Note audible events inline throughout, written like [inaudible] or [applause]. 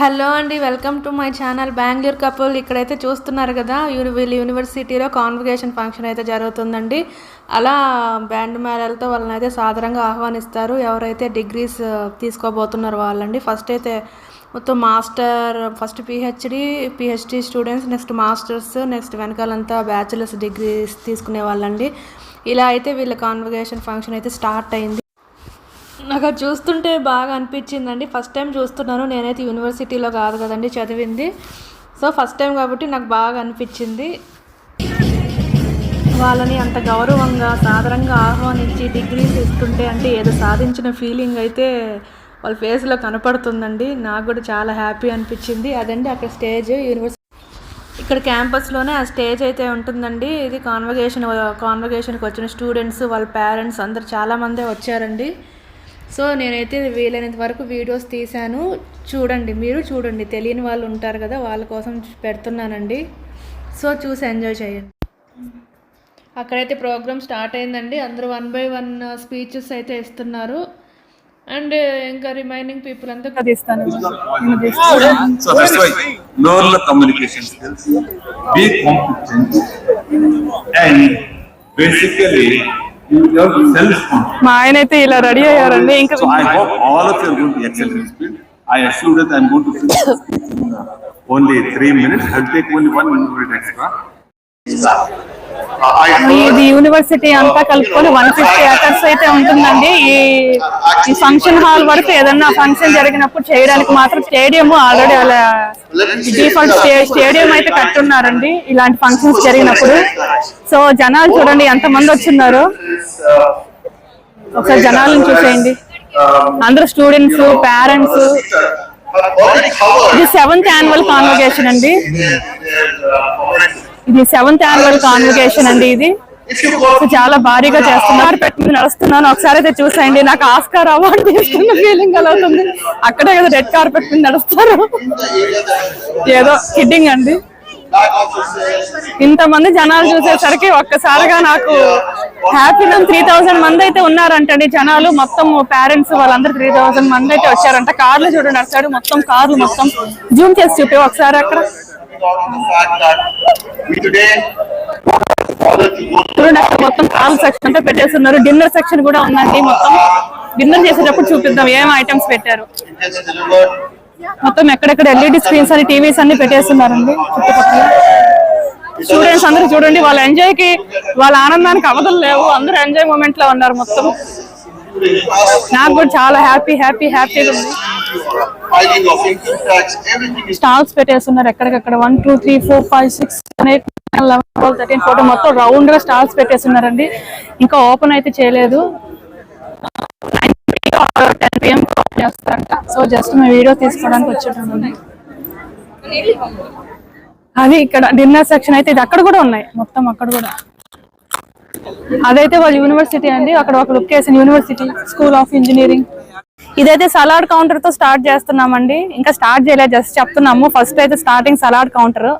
Hello అండి welcome to my channel Bengaluru couple. ఇక్కడైతే చూస్తున్నారు కదా యూని వీళ్ళ యూనివర్సిటీలో కాన్వకేషన్ ఫంక్షన్ అయితే జరుగుతుందండి. అలా బ్యాండ్ మేళాలతో వాళ్ళని అయితే సాధారణంగా ఆహ్వానిస్తారు. ఎవరైతే డిగ్రీస్ తీసుకోబోతున్నారు వాళ్ళండి ఫస్ట్ అయితే మొత్తం master first PhD PhD students next masters next వెనకాలంతా bachelors degrees తీసుకునే వాళ్ళండి. ఇలా అయితే వీళ్ళ కాన్వకేషన్ ఫంక్షన్ అయితే స్టార్ట్ అయింది. నాకు అది చూస్తుంటే బాగా అనిపించిందండి. ఫస్ట్ టైం చూస్తున్నాను. నేనైతే యూనివర్సిటీలో కాదు కదండి చదివింది. సో ఫస్ట్ టైం కాబట్టి నాకు బాగా అనిపించింది. వాళ్ళని అంత గౌరవంగా సాధారణంగా ఆహ్వానించి డిగ్రీస్ ఇస్తుంటే అంటే ఏదో సాధించిన ఫీలింగ్ అయితే వాళ్ళ ఫేస్లో కనపడుతుందండి. నాకు కూడా చాలా హ్యాపీ అనిపించింది. అదండి అక్కడ స్టేజ్ యూనివర్సిటీ ఇక్కడ క్యాంపస్లోనే ఆ స్టేజ్ అయితే ఉంటుందండి. ఇది కాన్వకేషన్ కాన్వకేషన్కి వచ్చిన స్టూడెంట్స్ వాళ్ళ పేరెంట్స్ అందరు చాలామందే వచ్చారండి. సో నేనైతే వీలైనంత వరకు వీడియోస్ తీశాను. చూడండి మీరు చూడండి. తెలియని వాళ్ళు ఉంటారు కదా వాళ్ళ కోసం పెడుతున్నానండి. సో చూసి ఎంజాయ్ చేయండి. అక్కడైతే ప్రోగ్రామ్ స్టార్ట్ అయిందండి. అందరూ వన్ బై వన్ స్పీచెస్ అయితే ఇస్తున్నారు. అండ్ ఇంకా రిమైనింగ్ పీపుల్ అంతా కదిస్తాను self-confidence. మా ఆయన అయితే ఇలా రెడీ అయ్యారండి ఇంకా I hope all are going to excel in. I assure that I'm going to finish this speech in uh, only three minutes. I'll take only one minute extra. ఇది university అంతా కలుపుకొని one fifty acres అయితే ఉంటుందండి. ఈ function hall వరకు ఏదన్నా function జరిగినప్పుడు చేయడానికి మాత్రం స్టేడియం ఆల్రెడీ అలా డిఫాల్ట్ స్టేడియం అయితే కట్టున్నారండి. ఇలాంటి ఫంక్షన్స్ జరిగినప్పుడు. సో జనాలు చూడండి ఎంత మంది వచ్చిన్నారు? ఒకసారి జనాలను చూసేయండి. అందరూ స్టూడెంట్స్ పేరెంట్స్ ఇది సెవెంత్ యాన్యువల్ కాన్వకేషన్ అండి. ఇది సెవెంత్ యాన్యువల్ కాన్వకేషన్ అండి ఇది. సో చాలా భారీగా చేస్తున్నారు. పెట్టి నడుస్తున్నాను. ఒకసారి అయితే చూసేయండి. నాకు ఆస్కార్ అవార్డు తీసుకున్న ఫీలింగ్ అలా అవుతుంది అక్కడే కదా రెడ్ కార్పెట్ మీద నడుస్తారు. ఏదో కిడ్డింగ్ అండి. ఇంతమంది జనాలు చూసేసరికి ఒక్కసారిగా నాకు హ్యాపీగా త్రీ థౌసండ్ మంది అయితే ఉన్నారంటండి జనాలు. మొత్తం పేరెంట్స్ వాళ్ళందరూ త్రీ థౌసండ్ మంది అయితే వచ్చారంట. కార్లు చూడండి అటు మొత్తం కార్లు మొత్తం. జూమ్ చేసి చూపి ఒకసారి అక్కడ. చూడండి అక్కడ మొత్తం కాల్ సెక్షన్ అంతా పెట్టేస్తున్నారు. డిన్నర్ సెక్షన్ కూడా ఉందండి మొత్తం. డిన్నర్ చేసేటప్పుడు చూపిద్దాం ఏం ఐటమ్స్ పెట్టారు. మొత్తం ఎక్కడెక్కడ ఎల్ఈడి స్క్రీన్స్ అని టీవీస్ అన్ని పెట్టేస్తున్నారండి చుట్టుపక్కల. స్టూడెంట్స్ అందరూ చూడండి వాళ్ళ ఎంజాయ్కి వాళ్ళ ఆనందానికి అవధులు లేవు. అందరూ ఎంజాయ్ మూమెంట్లో ఉన్నారు మొత్తం. నాకు కూడా చాలా హ్యాపీ హ్యాపీ హ్యాపీగా ఉంది. స్టాల్స్ పెట్టేస్తున్నారు ఎక్కడికక్కడ. One two three four five six eight eleven twelve thirteen fourteen మొత్తం రౌండ్గా స్టాల్స్ పెట్టేస్తున్నారండి. ఇంకా ఓపెన్ అయితే చేయలేదు. టెన్ పిఎం చేస్తారంట. సో జస్ట్ మేము వీడియో తీసుకోవడానికి వచ్చేటండి అది ఇక్కడ డిన్నర్ సెక్షన్ అయితే ఇది అక్కడ కూడా ఉన్నాయి. మొత్తం అక్కడ కూడా. అదైతే వాళ్ళ యూనివర్సిటీ అండి. అక్కడ ఒక లుక్ వేసిన యూనివర్సిటీ స్కూల్ ఆఫ్ ఇంజనీరింగ్. ఇదైతే సలాడ్ కౌంటర్తో స్టార్ట్ చేస్తున్నామండి. ఇంకా స్టార్ట్ చేయలేదు జస్ట్ చెప్తున్నాము. ఫస్ట్ అయితే స్టార్టింగ్ సలాడ్ కౌంటర్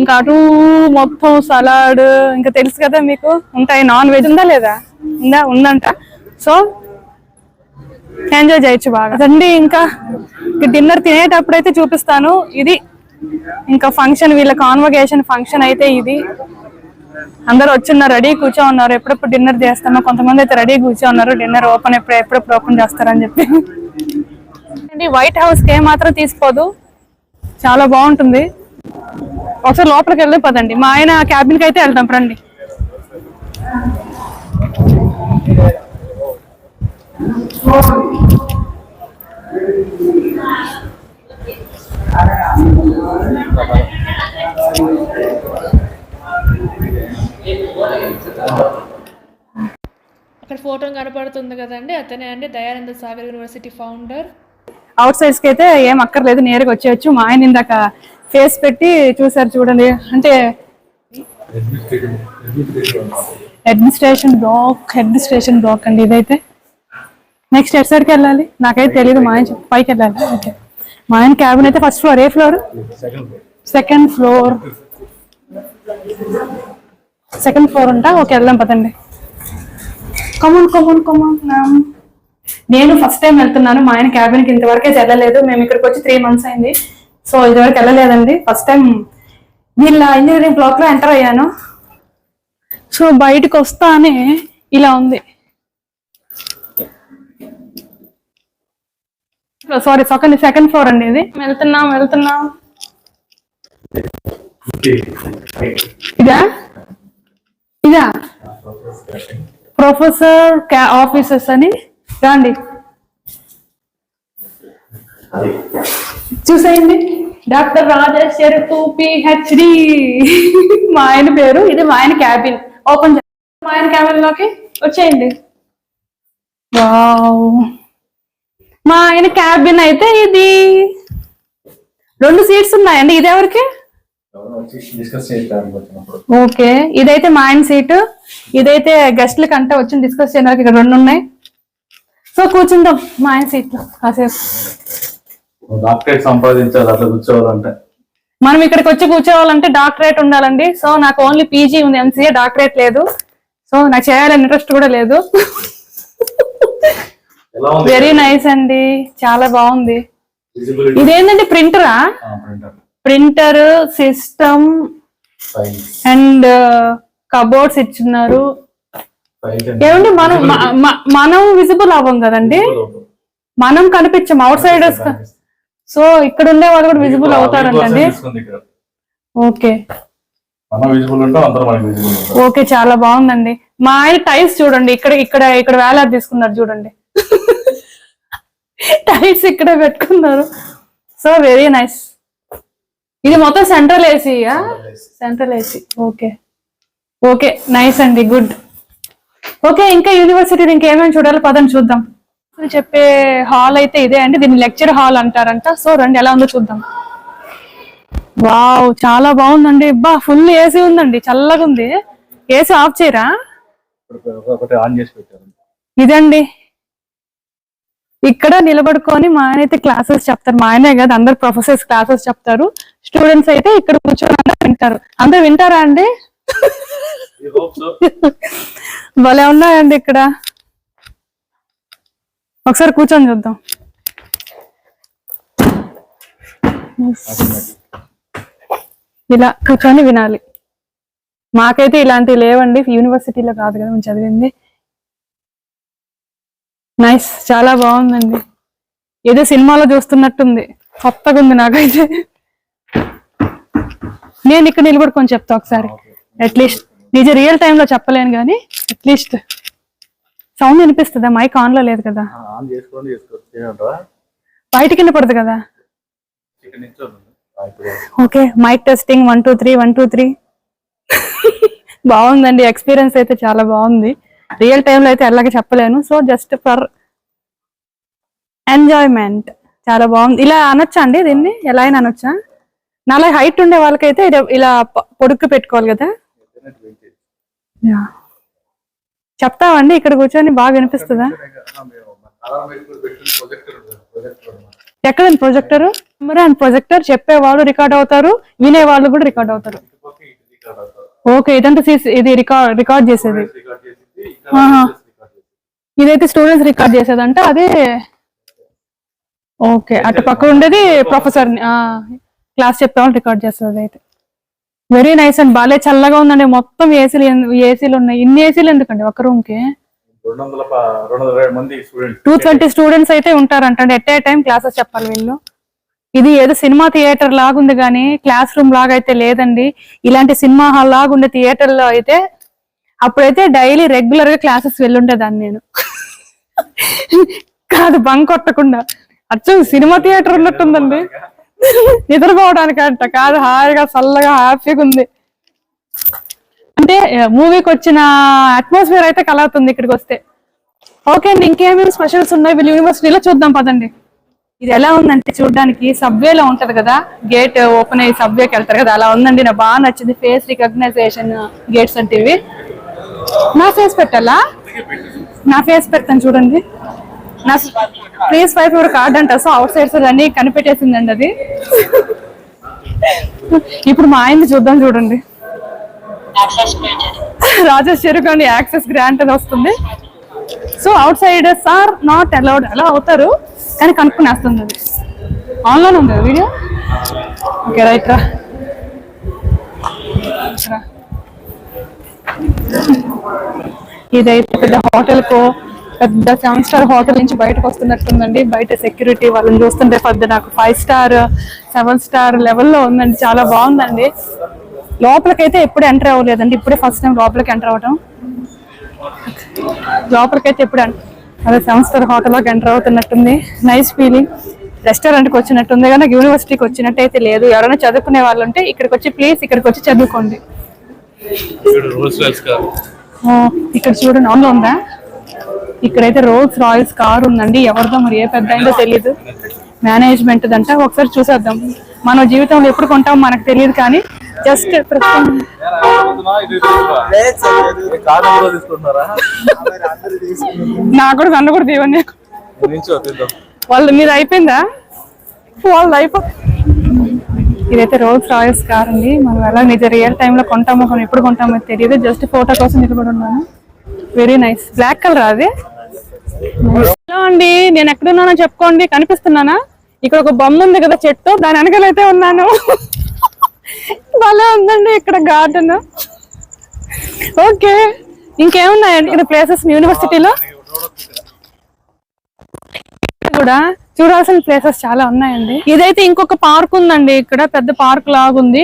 ఇంకా అటు మొత్తం సలాడ్ ఇంకా తెలుసు కదా మీకు? ఉంటాయి నాన్ వెజ్ ఉందా లేదా? ఉందా? ఉందంట. సో ఎంజాయ్ చేయొచ్చు బాగా. అదండి ఇంకా డిన్నర్ తినేటప్పుడు అయితే చూపిస్తాను. ఇది ఇంకా ఫంక్షన్ వీళ్ళ కాన్వకేషన్ ఫంక్షన్ అయితే ఇది. అందరూ వచ్చిన్నారు రెడీ కూర్చో ఉన్నారు ఎప్పుడెప్పుడు డిన్నర్ చేస్తామో కొంతమంది అయితే రెడీ కూర్చో ఉన్నారు డిన్నర్ ఓపెన్ ఎప్పుడు ఎప్పుడెప్పుడు ఓపెన్ చేస్తారని చెప్పి. అండి వైట్ హౌస్కి మాత్రం తీసుకోదు. చాలా బాగుంటుంది. ఒకసారి లోపలికి వెళ్ళి పదండి. మా ఆయన క్యాబిన్కి అయితే వెళ్తాం రండి. అక్కడ ఫోటో కనపడుతుంది కదండి. అతనే అండి దయానంద సాగర్ యూనివర్సిటీ ఫౌండర్. అవుట్ సైడ్స్కి అయితే ఏం అక్కర్లేదు నేరుగా వచ్చేయచ్చు. మా ఆయన ఇందాక ఫేస్ పెట్టి చూసారు చూడండి. అంటే అడ్మినిస్ట్రేషన్ బ్లాక్ అడ్మినిస్ట్రేషన్ బ్లాక్ అండి ఇదైతే. నెక్స్ట్ ఎట్ సైడ్కి వెళ్ళాలి? నాకైతే తెలియదు మా ఆయన. పైకి వెళ్ళాలి. ఓకే మా ఆయన క్యాబిన్ అయితే ఫస్ట్ ఫ్లోర్ ఏ floor second floor second floor ఉంటా ఓకే వెళ్దాం పదండి. Come on come on come on నేను ఫస్ట్ టైం వెళ్తున్నాను. మా ఆయన క్యాబిన్కి ఇంతవరకే వెళ్ళలేదు. మేము ఇక్కడికి వచ్చి త్రీ మంత్స్ అయింది. సో ఇదివరకు వెళ్ళలేదండి. ఫస్ట్ టైం వీళ్ళ ఇంజనీరింగ్ బ్లాక్లో ఎంటర్ అయ్యాను. సో బయటకు వస్తానే ఇలా ఉంది. సారీ సెకండ్ సెకండ్ ఫ్లోర్ అండి ఇది. వెళ్తున్నాం వెళ్తున్నాం. ఇదా? ఇదా? ప్రొఫెసర్ ఆఫీసర్స్ అని? రండి. చూసేయండి. డాక్టర్ రాజేష్ చెరుకు పిహెచ్డి. మా ఆయన పేరు ఇది మా ఆయన క్యాబిన్. ఓపెన్ మా ఆయన క్యాబిన్లోకి వచ్చేయండి. వావ్. మా ఆయన క్యాబిన్ అయితే ఇది. రెండు సీట్స్ ఉన్నాయండి. ఇది ఎవరికి? డిస్కస్ చేయడానికి వచ్చినప్పుడు ఓకే ఇదైతే మా ఆయన సీటు. ఇదైతే గెస్ట్ల కంటే వచ్చి డిస్కస్ చేయడానికి ఇక్కడ రెండు ఉన్నాయి. సో కూర్చుందాం మా ఆయన సీట్లో కాసేపు డాక్టరేట్ సంపాదించాలి అట్లా కూర్చోవాలంటే. మనం ఇక్కడికి వచ్చి కూర్చోవాలంటే డాక్టరేట్ ఉండాలండి. సో నాకు ఓన్లీ పీజీ ఉంది ఎంసీఏ డాక్టరేట్ లేదు. సో నాకు చేయాలని ఇంట్రెస్ట్ కూడా లేదు. వెరీ నైస్ అండి చాలా బాగుంది. ఇదేంటండి ప్రింటరా. ప్రింటర్ సిస్టమ్ అండ్ కబోర్డ్స్ ఇచ్చున్నారు. ఏమండి మనం మనం విజిబుల్ అవ్వం కదండి? మనం కనిపించం అవుట్ సైడర్స్ సో ఇక్కడ ఉండే వాళ్ళు కూడా విజిబుల్ అవుతారంటండి? ఓకే. ఓకే చాలా బాగుందండి. మా ఆయన టైల్స్ చూడండి ఇక్కడ ఇక్కడ ఇక్కడ వేలాడి తీసుకున్నారు చూడండి. [laughs] టైల్స్ ఇక్కడ పెట్టుకున్నారు. సో వెరీ నైస్ ఇది మొత్తం central Asia central AC okay okay nice అండి. గుడ్ ఓకే ఇంకా యూనివర్సిటీ ఇంకేమేమి చూడాలి పదని చూద్దాం. చెప్పే హాల్ అయితే ఇదే అండి. దీన్ని లెక్చర్ హాల్ అంటారంట. సో రండి ఎలా ఉందో చూద్దాం. వావ్ చాలా బాగుందండి. బా ఫుల్ ఏసీ ఉందండి. చల్లగా ఉంది ఏసీ ఆఫ్ చేయరా? ఇదండి. ఇక్కడ నిలబడుకొని మా ఆయన అయితే క్లాసెస్ చెప్తారు. మా ఆయనే కదా అందరు ప్రొఫెసర్స్ క్లాసెస్ చెప్తారు. స్టూడెంట్స్ అయితే ఇక్కడ కూర్చొని అందరూ వింటారు. అందరు వింటారా అండి? భలే ఉన్నాయండి ఇక్కడ. ఒకసారి కూర్చొని చూద్దాం. ఇలా కూర్చొని వినాలి. మాకైతే ఇలాంటివి లేవండి. యూనివర్సిటీలో కాదు కదా మేము చదివింది. నైస్ చాలా బాగుందండి. ఏదో సినిమాలో చూస్తున్నట్టుంది. కొత్తగా ఉంది నాకైతే. నేను ఇక్కడ నిలబడుకొని చెప్తా ఒకసారి. అట్లీస్ట్ నిజ రియల్లో చెప్పలేను కానీ అట్లీస్ట్ సౌండ్ వినిపిస్తుందా? మైక్ ఆన్లో లేదు కదా. బయట కింద. పడదు కదా ఇప్పుడు okay. Mike testing one two three one two three బాగుందండి. ఎక్స్పీరియన్స్ అయితే చాలా బాగుంది. రియల్లో అయితే ఎలాగ చెప్పలేను. సో జస్ట్ ఫర్ ఎంజాయ్మెంట్ చాలా బాగుంది. ఇలా అనొచ్చా అండి దీన్ని? ఎలా అయినా అనొచ్చా? నాలా హైట్ ఉండే వాళ్ళకైతే ఇలా- పొడుక్కు పెట్టుకోవాలి కదా. చెప్తావండి ఇక్కడ కూర్చొని బాగా వినిపిస్తుందా? ఎక్కడ ప్రొజెక్టర్ మరి అండ్ ప్రొజెక్టర్ చెప్పేవాళ్ళు రికార్డ్ అవుతారు వినే వాళ్ళు కూడా రికార్డ్ అవుతారు. ఓకే ఇదంతా ఇది రికార్డ్ రికార్డ్ చేసేది. ఇదైతే స్టూడెంట్స్ రికార్డ్ చేసేదంట అదే ఓకే అటు పక్క ఉండేది ప్రొఫెసర్ క్లాస్ చెప్పేవాళ్ళు రికార్డ్ చేస్తుంది అయితే. వెరీ నైస్ అండి బాలే చల్లగా ఉందండి మొత్తం ఏసీలు ఏసీలు ఉన్నాయి. ఇన్ని ఏసీలు ఎందుకండి ఒక రూమ్కి? టూ ట్వంటీ స్టూడెంట్స్ అయితే ఉంటారంట ఎట్ ఏ టైం క్లాసెస్ చెప్పాలి వీళ్ళు. ఇది ఏదో సినిమా థియేటర్ లాగా ఉంది కానీ క్లాస్ రూమ్ లాగా అయితే లేదండి. ఇలాంటి సినిమా హాల్ లాగా ఉండే థియేటర్లో అయితే అప్పుడైతే డైలీ రెగ్యులర్గా క్లాసెస్ వెళ్ళుండేదాన్ని నేను. కాదు బంక్ కొట్టకుండా. అచ్చు సినిమా థియేటర్ ఉన్నట్టుందండి. నిద్రపోవడానికి అంట. కాదు హాయిగా చల్లగా హ్యాపీగా ఉంది. అంటే మూవీకి వచ్చిన అట్మాస్ఫియర్ అయితే కలవుతుంది ఇక్కడికి వస్తే. ఓకే అండి ఇంకేమేమి స్పెషల్స్ ఉన్నాయి? వీళ్ళు యూనివర్సిటీలో చూద్దాం పదండి. ఇది ఎలా ఉందంటే చూడడానికి సబ్వేలో ఉంటది కదా గేట్ ఓపెన్ అయ్యి సబ్వేకి వెళ్తారు కదా అలా ఉందండి. నాకు బాగా నచ్చింది. ఫేస్ రికగ్నైజేషన్ గేట్స్ అంటే ఇవి నా ఫేస్ పెట్టాలా? నా ఫేస్ పెడతాను చూడండి. నా ప్లీజ్ ఫైవ్ ఫోర్ కార్డ్ అంట సో అవుట్ సైడ్స్ అన్ని కనిపెట్టేసిందండి అది. ఇప్పుడు మా ఆయన్ని చూద్దాం చూడండి. రాజేష్ చెరుకు యాక్సెస్ గ్రాంట్ అని వస్తుంది. So outsiders are not allowed అలా అవుతారు కానీ కనుక్కునేస్తుంది అది. ఆన్లైన్ ఉంది వీడియో? ఓకే రైట్ రా. ఇదైతే పెద్ద హోటల్ కో పెద్ద సెవెన్ స్టార్ హోటల్ నుంచి బయటకు వస్తున్నట్టుందండి. బయట సెక్యూరిటీ వాళ్ళని చూస్తుంటే పెద్ద నాకు ఫైవ్ స్టార్ సెవెన్ స్టార్ లెవెల్లో ఉందండి. చాలా బాగుందండి. లోపలికైతే ఎప్పుడు ఎంటర్ అవ్వలేదండి. ఇప్పుడే ఫస్ట్ టైం లోపలికి ఎంటర్ అవ్వటం. లోపలికైతే ఎప్పుడు అదే సెవెన్ స్టార్ హోటల్లోకి ఎంటర్ అవుతున్నట్టుంది. Nice feeling. రెస్టారెంట్కి వచ్చినట్టుంది. కానీ యూనివర్సిటీకి వచ్చినట్టు అయితే లేదు. ఎవరైనా చదువుకునే వాళ్ళు ఉంటే ఇక్కడికి వచ్చి ప్లీజ్ ఇక్కడికి వచ్చి చదువుకోండి. ఇక్కడ రోల్స్ రాయల్స్ కాదు ఓ, ఇక్కడ చూడండి ఆన్లో ఉందా? ఇక్కడైతే రోల్స్ రాయల్స్ కార్ ఉందండి. ఎవరిదో మరి ఏ పెద్ద అయిందో తెలియదు మేనేజ్మెంట్ దంట ఒకసారి చూసేద్దాం. మన జీవితంలో ఎప్పుడు కొంటాం మనకు తెలియదు కానీ జస్ట్ ప్రస్తుతం కాదు కూడా నాకు కూడా కన్ను తీద్దాం. వాళ్ళు మీద అయిపోయిందా? వాళ్ళు అయిపో ఇదైతే రోల్స్ రాయల్స్ కార్ అండి. మనం ఎలా నిజ రియల్ టైంలో కొంటామో మనం ఎప్పుడు కొంటామో తెలియదు. జస్ట్ ఫోటో కోసం నిలబడి ఉన్నాను. వెరీ నైస్ బ్లాక్ కలర్ అది? హలో అండి. నేను ఎక్కడున్నానో చెప్పుకోండి. కనిపిస్తున్నానా? ఇక్కడ ఒక బొమ్మ ఉంది కదా చెట్టు. దాని వెనకాలైతే ఉన్నాను. భలే ఉందండి ఇక్కడ గార్డెన్ ఓకే ఇంకేమున్నాయండి? ఇక్కడ ప్లేసెస్ యూనివర్సిటీలో కూడా చూడాల్సిన ప్లేసెస్ చాలా ఉన్నాయండి. ఇదైతే ఇంకొక పార్క్ ఉందండి ఇక్కడ పెద్ద పార్క్ లాగుంది.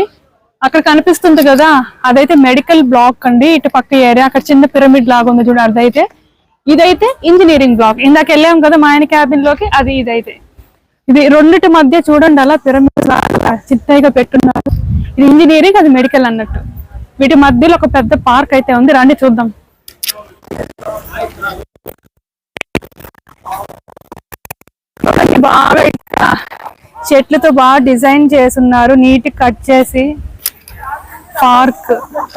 అక్కడ కనిపిస్తుంది కదా అదైతే మెడికల్ బ్లాక్ అండి. ఇటు పక్క ఏరియా అక్కడ చిన్న పిరమిడ్ లాగా ఉంది చూడ అదైతే. ఇదైతే ఇంజనీరింగ్ బ్లాక్ ఇందాక వెళ్ళాం కదా మా ఆయన క్యాబిన్లోకి అది ఇదైతే. ఇది రెండిటి మధ్య చూడండి అలా పిరమిడ్ లాగా చిన్నగా పెట్టున్నారు. ఇది ఇంజనీరింగ్ అది మెడికల్ అన్నట్టు. వీటి మధ్యలో ఒక పెద్ద పార్క్ అయితే ఉంది. రండి చూద్దాం. బాగా ఇక్కడ చెట్లతో బాగా డిజైన్ చేసున్నారు నీట్ కట్ చేసి. పార్క్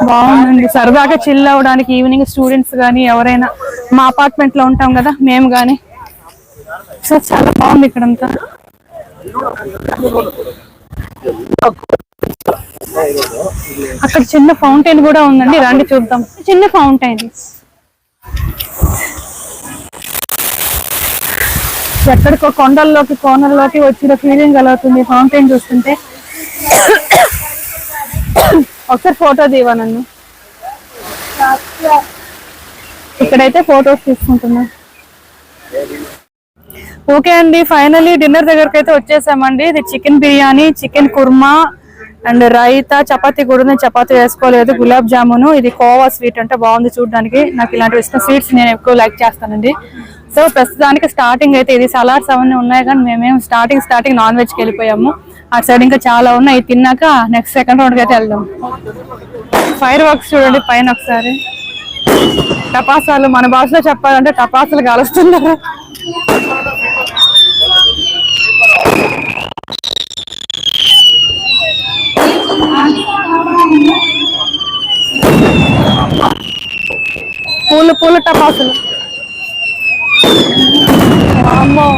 బాగుందండి. సరదాగా చిల్ అవ్వడానికి ఈవినింగ్ స్టూడెంట్స్ కానీ ఎవరైనా మా అపార్ట్మెంట్లో ఉంటాం కదా మేము కానీ సో చాలా బాగుంది ఇక్కడంతా. అక్కడ చిన్న ఫౌంటైన్ కూడా ఉందండి రండి చూద్దాం. చిన్న ఫౌంటైన్ ఎక్కడికో కొండల్లోకి కోనల్లోకి వచ్చిన ఫీలింగ్ కలుగుతుంది. ఫౌంటైన్ చూస్తుంటే. ఒకసారి ఫోటో తీవా నన్ను. ఇక్కడైతే ఫొటోస్ తీసుకుంటున్నా. ఓకే అండి ఫైనలీ డిన్నర్ దగ్గరకు అయితే వచ్చేసామండి. ఇది chicken biryani chicken kurma and raita chapati కూడా నేను చపాతీ వేసుకోలేదు. గులాబ్ జామును. ఇది కోవా స్వీట్ అంటే బాగుంది చూడడానికి. నాకు ఇలాంటివి ఇష్టం. స్వీట్స్ నేను ఎక్కువ లైక్ చేస్తానండి. సో ప్రస్తుతానికి స్టార్టింగ్ అయితే ఇది సలాడ్స్ అవన్నీ ఉన్నాయి కానీ మేమేం స్టార్టింగ్ స్టార్టింగ్ నాన్ వెజ్కి వెళ్ళిపోయాము. అటు సైడ్ ఇంకా చాలా ఉన్నాయి. తిన్నాక నెక్స్ట్ సెకండ్ రౌండ్కి అయితే వెళ్దాం. ఫైర్ వర్క్స్ చూడండి పైన ఒకసారి. టపాసాలు మన భాషలో చెప్పాలంటే టపాసులు కాలుస్తున్నారు. పూలు పూలు టపాసులు. అమ్మో.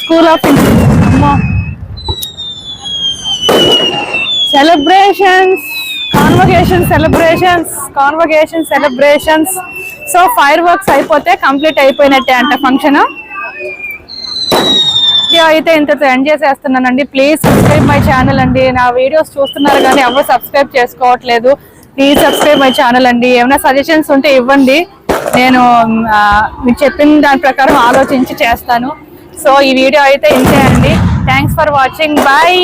స్కూల్ ఆఫ్ అమ్మో. Celebrations convocation celebrations convocation celebrations. So fireworks అయిపోతే కంప్లీట్ అయిపోయినట్టే అంట ఫంక్షన్. వీడియో అయితే ఇంతతో ఎండ్ చేసేస్తున్నానండి. ప్లీజ్ సబ్స్క్రైబ్ మై ఛానల్ అండి. నా వీడియోస్ చూస్తున్నారు కానీ ఎవరు సబ్స్క్రైబ్ చేసుకోవట్లేదు. ప్లీజ్ సబ్స్క్రైబ్ మై ఛానల్ అండి. ఏమైనా సజెషన్స్ ఉంటే ఇవ్వండి. నేను మీరు చెప్పిన దాని ప్రకారం ఆలోచించి చేస్తాను. సో ఈ వీడియో అయితే ఇంతే అండి. Thanks for watching bye